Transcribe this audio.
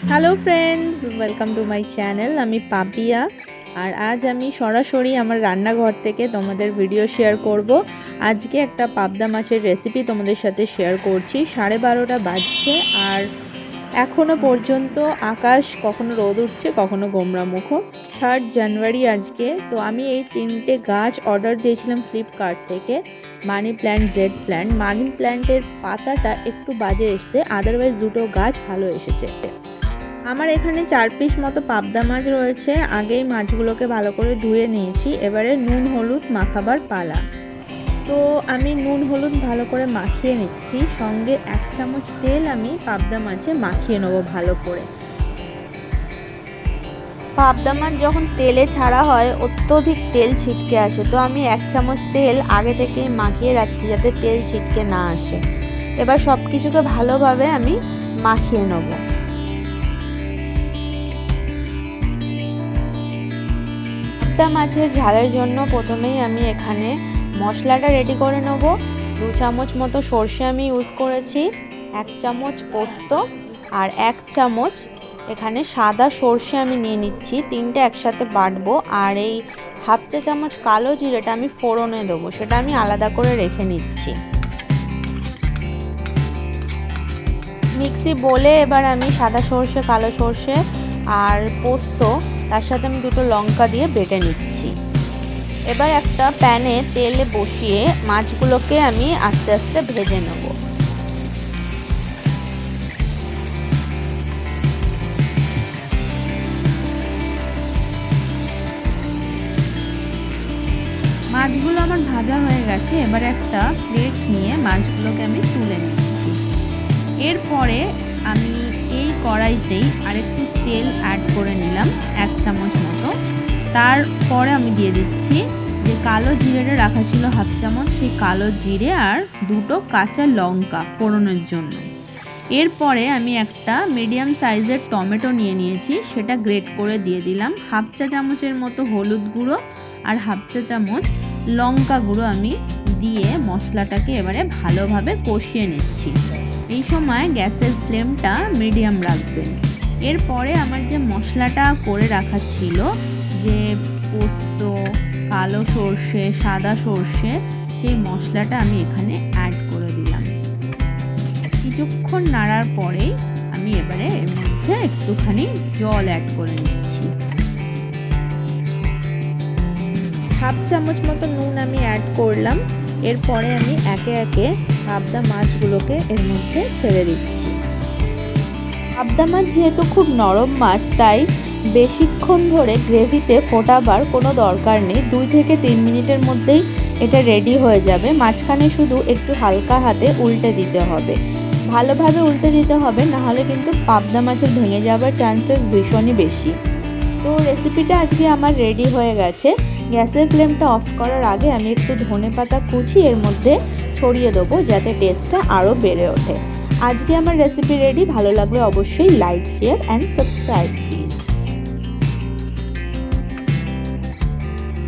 Hello friends welcome to my channel আমি পাপিয়া। আর আজ আমি সরাসরি আমার রান্নাঘর থেকে তোমাদের ভিডিও শেয়ার করব। আজকে একটা পাবদা মাছের রেসিপি তোমাদের সাথে শেয়ার করছি। সাড়ে বারোটা বাজছে আর এখনও পর্যন্ত আকাশ কখনো রোদ উঠছে, কখনো গোমরা মুখো থার্ড জানুয়ারি আজকে। তো আমি এই তিনটে গাছ অর্ডার দিয়েছিলাম ফ্লিপকার্ট থেকে। Money plant jade plant money প্ল্যান্টের পাতাটা একটু বাজে এসছে। আদারওয়াইজ দুটো গাছ ভালো এসেছে। আমার এখানে চার পিস মতো পাবদা মাছ রয়েছে। আগেই মাছগুলোকে ভালো করে ধুয়ে নিয়েছি। এবারে নুন, হলুদ মাখাবার পালা। তো আমি নুন, হলুদ ভালো করে মাখিয়ে নিচ্ছি। সঙ্গে এক চামচ তেল আমি পাবদা মাছে মাখিয়ে নেব ভালো করে। পাবদা মাছ যখন তেলে ছাড়া হয়, অত্যধিক তেল ছিটকে আসে। তো আমি এক চামচ তেল আগে থেকেই মাখিয়ে রাখছি যাতে তেল ছিটকে না আসে। এবার সব কিছুকে ভালোভাবে আমি মাখিয়ে নেব। পাবদা মাছের ঝালের জন্য প্রথমেই আমি এখানে মশলাটা রেডি করে নেব। দু চামচ মতো সর্ষে আমি ইউজ করেছি, এক চামচ পোস্ত আর এক চামচ এখানে সাদা সর্ষে আমি নিয়ে নিচ্ছি। তিনটে একসাথে বাটবো আর এই হাফ চা চামচ কালো জিরেটা আমি ফোড়নে দেবো, সেটা আমি আলাদা করে রেখে নিচ্ছি। মিক্সি বলে এবার আমি সাদা সর্ষে, কালো সর্ষে আর পোস্ত তার সাথে আমি দুটো লঙ্কা দিয়ে বেটে নিচ্ছি। এবার একটা প্যানে তেলে বসিয়ে মাছগুলোকে আমি আস্তে আস্তে ভেজে নেব। মাছগুলো আমার ভাজা হয়ে গেছে, এবার একটা প্লেট নিয়ে মাছগুলোকে আমি তুলে নিচ্ছি। এরপরে আমি এই কড়াইতেই আরেকটু তেল অ্যাড করে নিলাম, এক চামচ মতো। তারপরে আমি দিয়ে দিচ্ছি যে কালো জিরেটা রাখা ছিল হাফ চামচ, সেই কালো জিরে আর দুটো কাঁচা লঙ্কা ফোড়নের জন্য। এরপরে আমি একটা মিডিয়াম সাইজের টমেটো নিয়ে নিয়েছি, সেটা গ্রেট করে দিয়ে দিলাম। হাফ চা চামচের মতো হলুদ গুঁড়ো আর হাফ চা চামচ লঙ্কা গুঁড়ো আমি দিয়ে মশলাটাকে এবারে ভালোভাবে কষিয়ে নিচ্ছি। এই সময় গ্যাসের ফ্লেমটা মিডিয়াম রাখবেন। এরপরে আমার যে মশলাটা করে রাখা ছিল, যে পোস্ত, কালো সর্ষে, সাদা সর্ষে, সেই মশলাটা আমি এখানে অ্যাড করে দিলাম। কিছুক্ষণ নাড়ার পরেই আমি এবারে এর মধ্যে একটুখানি জল অ্যাড করে নিচ্ছি। হাফ চামচ মতো নুন আমি অ্যাড করলাম। এরপরে আমি একে একে পাবদা মাছগুলোকে এর মধ্যে ছেড়ে দিচ্ছি। পাবদা মাছ যেহেতু খুব নরম মাছ, তাই বেশিক্ষণ ধরে গ্রেভিতে ফোটাবার কোনো দরকার নেই। দুই থেকে তিন মিনিটের মধ্যেই এটা রেডি হয়ে যাবে। মাঝখানে শুধু একটু হালকা হাতে উল্টে দিতে হবে। ভালোভাবে উল্টে দিতে হবে নাহলে কিন্তু পাবদা মাছের ভেঙে যাওয়ার চান্সেস ভীষণই বেশি। তো রেসিপিটা আজকে আমার রেডি হয়ে গেছে। গ্যাসের ফ্লেমটা অফ করার আগে আমি একটু ধনে পাতা কুচি এর মধ্যে ছড়িয়ে দেবো যাতে টেস্টটা আরও বেড়ে ওঠে। আজকে আমার রেসিপি রেডি ভালো লাগলে অবশ্যই like share and subscribe please